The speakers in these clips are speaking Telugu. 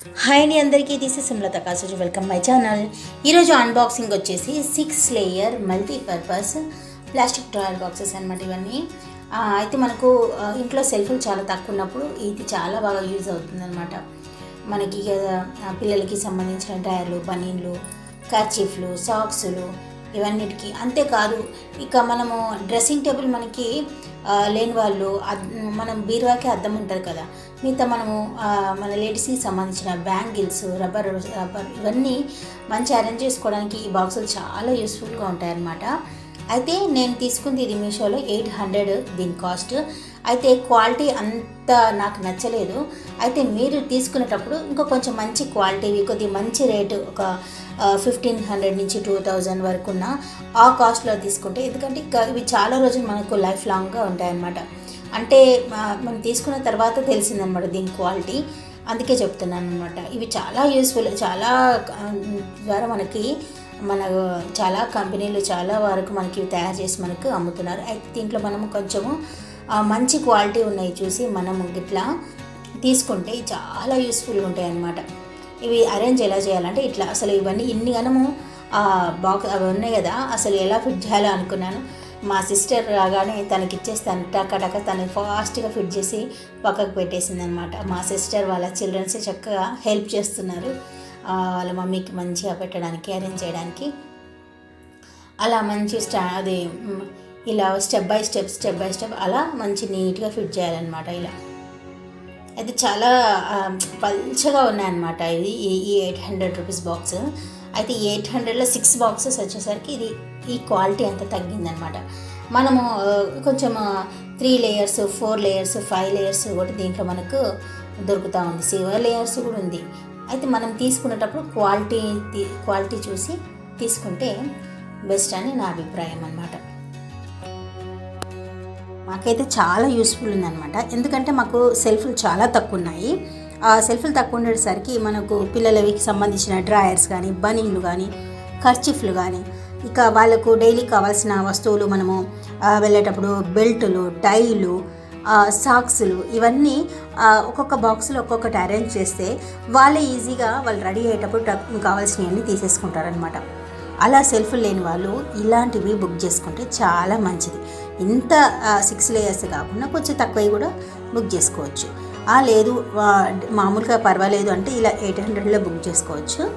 హాయ్ అండి అందరికీ this is Sumalatha Kasu welcome my channel ఈరోజు అన్బాక్సింగ్ వచ్చేసి six layer multipurpose plastic towel boxes అనమాట ఇవన్నీ. అయితే మనకు ఇంట్లో సెల్ఫ్లు చాలా తక్కువ ఉన్నప్పుడు ఇది చాలా బాగా యూజ్ అవుతుందన్నమాట. మనకి పిల్లలకి సంబంధించిన డ్రయర్లు బనీన్లు కర్చీఫ్లు సాక్సులు ఇవన్నిటికి. అంతేకాదు ఇక మనము డ్రెస్సింగ్ టేబుల్ మనకి లేని వాళ్ళు మనం బీరువాకి అద్దం ఉంటుంది కదా. మిగతా మనము మన లేడీస్కి సంబంధించిన బ్యాంగిల్స్ రబ్బర్ రబ్బర్ ఇవన్నీ మంచి అరేంజ్ చేసుకోవడానికి ఈ బాక్సులు చాలా యూస్ఫుల్గా ఉంటాయన్నమాట. అయితే నేను తీసుకుంది ఇది మీషోలో ఎయిట్ హండ్రెడ్ దీని కాస్ట్. అయితే క్వాలిటీ అంత నాకు నచ్చలేదు. అయితే మీరు తీసుకునేటప్పుడు ఇంకా కొంచెం మంచి క్వాలిటీవి కొద్దిగా మంచి రేటు ఒక ఫిఫ్టీన్ హండ్రెడ్ నుంచి టూ థౌజండ్ వరకు ఉన్న ఆ కాస్ట్లో తీసుకుంటే ఎందుకంటే ఇవి చాలా రోజులు మనకు లైఫ్ లాంగ్గా ఉంటాయన్నమాట. అంటే మనం తీసుకున్న తర్వాత తెలిసిందనమాట దీని క్వాలిటీ. అందుకే చెప్తున్నాను అనమాట ఇవి చాలా యూస్ఫుల్ చాలా ద్వారా మనకి మన చాలా కంపెనీలు చాలా వరకు మనకి ఇవి తయారు చేసి మనకు అమ్ముతున్నారు. అయితే దీంట్లో మనము కొంచెము మంచి క్వాలిటీ ఉన్నాయి చూసి మనము ఇట్లా తీసుకుంటే చాలా యూస్ఫుల్గా ఉంటాయి అన్నమాట ఇవి అరేంజ్ ఎలా చేయాలంటే ఇట్లా అసలు ఇవన్నీ ఇన్ని గనము బాక్స్ అవి ఉన్నాయి కదా అసలు ఎలా ఫిట్ చేయాలో అనుకున్నాను. మా సిస్టర్ రాగానే తనకి ఇచ్చేస్తాను టక టక తను ఫాస్ట్గా ఫిట్ చేసి పక్కకు పెట్టేసింది అనమాట మా సిస్టర్ వాళ్ళ చిల్డ్రన్స్ చక్కగా హెల్ప్ చేస్తున్నారు. వాళ్ళ మమ్మీకి మంచిగా పెట్టడానికి అరేంజ్ చేయడానికి. అలా మంచి స్టా అది ఇలా step by step step by step అలా మంచి నీట్గా ఫిట్ చేయాలన్నమాట ఇలా. అయితే చాలా పల్చగా ఉన్నాయన్నమాట ఇది ఈ ఎయిట్ హండ్రెడ్ రూపీస్ బాక్స్ అయితే ఎయిట్ హండ్రెడ్లో సిక్స్ బాక్సెస్ వచ్చేసరికి ఇది ఈ క్వాలిటీ అంతా తగ్గిందనమాట మనము కొంచెం three layers four layers five layers కూడా దీంట్లో మనకు దొరుకుతూ ఉంది. సిల్వర్ లేయర్స్ కూడా ఉంది. అయితే మనం తీసుకునేటప్పుడు క్వాలిటీ క్వాలిటీ చూసి తీసుకుంటే బెస్ట్ అని నా అభిప్రాయం అనమాట మాకైతే చాలా యూస్ఫుల్ ఉందనమాట ఎందుకంటే మాకు సెల్ఫ్లు చాలా తక్కువ ఉన్నాయి ఆ సెల్ఫ్లు తక్కువ ఉండేసరికి మనకు పిల్లలకి సంబంధించిన డ్రాయర్స్ కానీ బనీన్లు కానీ ఖర్చిఫ్లు కానీ ఇక వాళ్ళకు డైలీ కావాల్సిన వస్తువులు మనము వెళ్ళేటప్పుడు బెల్టులు టైలు సాక్సులు ఇవన్నీ ఒక్కొక్క బాక్స్లో ఒక్కొక్కటి అరేంజ్ చేస్తే వాళ్ళే ఈజీగా వాళ్ళు రెడీ అయ్యేటప్పుడు కావాల్సినవన్నీ తీసేసుకుంటారనమాట అలా సెల్ఫ్ లేని వాళ్ళు ఇలాంటివి బుక్ చేసుకుంటే చాలా మంచిది. ఇంత సిక్స్ లేయర్స్ కాకుండా కొంచెం తక్కువ కూడా బుక్ చేసుకోవచ్చు. ఆ లేదు మామూలుగా పర్వాలేదు అంటే ఇలా ఎయిట్ హండ్రెడ్లో బుక్ చేసుకోవచ్చు.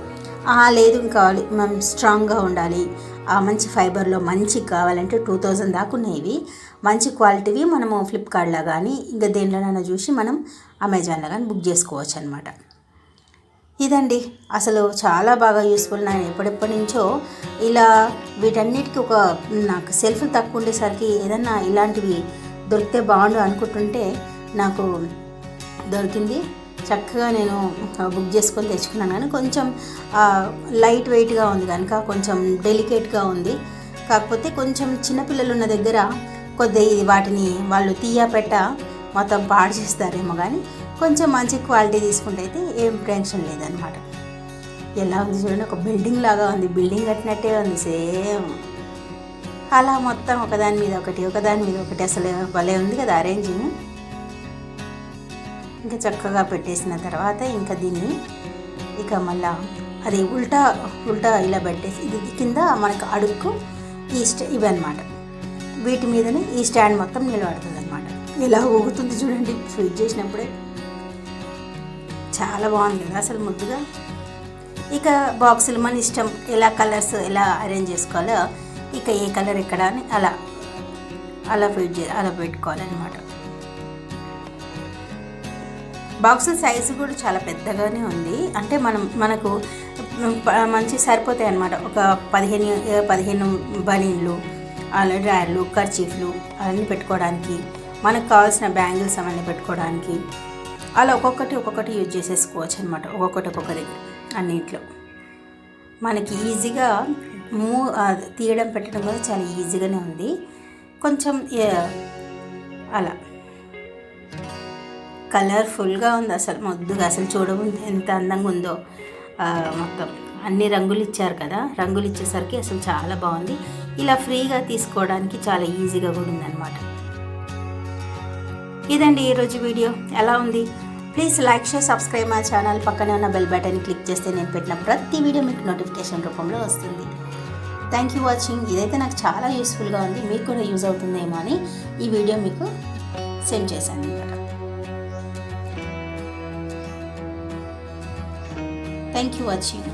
ఆ, లేదు కావాలి మనం స్ట్రాంగ్గా ఉండాలి. ఆ, మంచి ఫైబర్లో మంచి కావాలంటే టూ థౌజండ్ దాకా ఉన్నాయి మంచి క్వాలిటీవి మనము ఫ్లిప్కార్ట్లో కానీ ఇంకా దేంట్లోనైనా చూసి మనం అమెజాన్లో కానీ బుక్ చేసుకోవచ్చు అనమాట ఇదండి. అసలు చాలా బాగా యూస్ఫుల్ నేను ఎప్పటిప్పటి నుంచో ఇలా వీటన్నిటికీ ఒక నాకు సెల్ఫ్ తక్కువ ఉండేసరికి ఏదన్నా ఇలాంటివి దొరికితే బాగుండు అనుకుంటుంటే నాకు దొరికింది. చక్కగా నేను బుక్ చేసుకొని తెచ్చుకున్నాను. కానీ కొంచెం లైట్ వెయిట్గా ఉంది కనుక కొంచెం డెలికేట్గా ఉంది. కాకపోతే కొంచెం చిన్నపిల్లలు ఉన్న దగ్గర కొద్ది వాటిని వాళ్ళు తీయ పెట్ట మొత్తం పాడు చేస్తారేమో కానీ కొంచెం మంచి క్వాలిటీ తీసుకుంటే అయితే ఏం టెన్షన్ లేదనమాట ఎలా ఉంది చూడండి ఒక బిల్డింగ్ లాగా ఉంది. బిల్డింగ్ కట్టినట్టే ఉంది సేమ్. అలా మొత్తం ఒకదాని మీద ఒకటి ఒకదాని మీద ఒకటి అసలు భలే ఉంది కదా అరేంజింగ్ ఇంకా చక్కగా పెట్టేసిన తర్వాత ఇంకా దీన్ని ఇక మళ్ళా అది ఉల్టా ఉల్టా ఇలా పెట్టేసి ఇది కింద మనకు అడుక్కు ఈ స్ట ఇవన్నమాట. వీటి మీదనే ఈ స్టాండ్ మొత్తం నిలబడుతుంది అనమాట ఇలా ఊగుతుంది చూడండి స్విచ్ చేసినప్పుడే. చాలా బాగుంది కదా అసలు ముద్దుగా. ఇక బాక్సులు మన ఇష్టం ఎలా కలర్స్ ఎలా అరేంజ్ చేసుకోవాలో ఇక ఏ కలర్ ఎక్కడ అని అలా అలా ఫిట్ చే అలా పెట్టుకోవాలన్నమాట. బాక్స్ సైజు కూడా చాలా పెద్దగానే ఉంది. అంటే మనం మనకు మంచి సరిపోతాయి అన్నమాట. ఒక పదిహేను పదిహేను బనీన్లు అలా డ్రాయర్లు కర్చీఫ్లు అవన్నీ పెట్టుకోవడానికి మనకు కావాల్సిన బ్యాంగిల్స్ అవన్నీ పెట్టుకోవడానికి అలా ఒక్కొక్కటి ఒక్కొక్కటి యూజ్ చేసేసుకోవచ్చు అనమాట ఒక్కొక్కటి ఒక్కొక్కటి అన్నింటిలో. మనకి ఈజీగా మూ తీయడం పెట్టడం కూడా చాలా ఈజీగానే ఉంది. కొంచెం అలా. కలర్ఫుల్గా ఉంది అసలు ముద్దుగా. అసలు చూడముందు ఎంత అందంగా ఉందో మొత్తం. అన్ని రంగులు ఇచ్చారు కదా. రంగులు ఇచ్చేసరికి అసలు చాలా బాగుంది. ఇలా ఫ్రీగా తీసుకోవడానికి చాలా ఈజీగా కూడా ఉందన్నమాట. ఇదండి ఈరోజు వీడియో. ఎలా ఉంది? ప్లీజ్ లైక్ షేర్ సబ్స్క్రైబ్ మా ఛానల్ పక్కనే ఉన్న బెల్ బటన్ క్లిక్ చేస్తే నేను పెట్టిన ప్రతి వీడియో మీకు నోటిఫికేషన్ రూపంలో వస్తుంది. థ్యాంక్ యూ వాచింగ్ ఇదైతే నాకు చాలా యూస్ఫుల్గా ఉంది. మీకు కూడా యూజ్ అవుతుందేమో అని ఈ వీడియో మీకు సెండ్ చేశాను అనమాట. Thank you watching